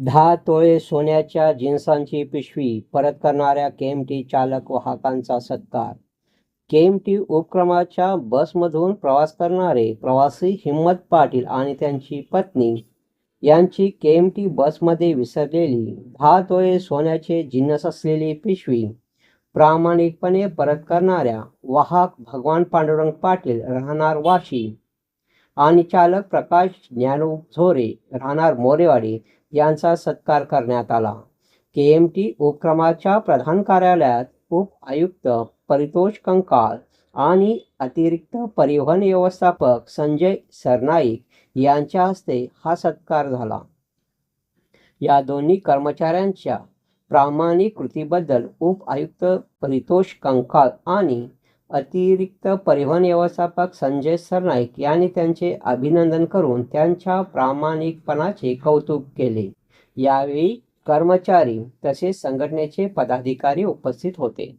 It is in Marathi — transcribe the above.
दहा तोळे सोन्याच्या जिन्सांची पिशवी परत करणाऱ्या के एम टी चालक वाहकांचा सत्कार. के एम टी उपक्रमाच्या बसमधून प्रवास करणारे प्रवासी हिम्मत पाटील आणि त्यांची पत्नी यांची के एम टी बसमध्ये विसरलेली दहा तोळे सोन्याचे जिन्नस असलेली पिशवी प्रामाणिकपणे परत करणाऱ्या वाहक भगवान पांडुरंग पाटील राहणार वाशी आणि चालक प्रकाश ज्ञानू झोरे राहणार मोरेवाडी यांचा सत्कार करण्यात आला. के एम टी उपक्रमाच्या प्रधान कार्यालयात उप आयुक्त परितोष कंकाळ आणि अतिरिक्त परिवहन व्यवस्थापक संजय सरनाईक यांच्या हस्ते हा सत्कार झाला. या दोन्ही कर्मचाऱ्यांच्या प्रामाणिक कृतीबद्दल उप आयुक्त परितोष कंकाळ आणि अतिरिक्त परिवहन व्यवस्थापक संजय सरनाईक यांनी त्यांचे अभिनंदन करून त्यांच्या प्रामाणिकपणाचे कौतुक केले. यावेळी कर्मचारी तसेच संघटनेचे पदाधिकारी उपस्थित होते.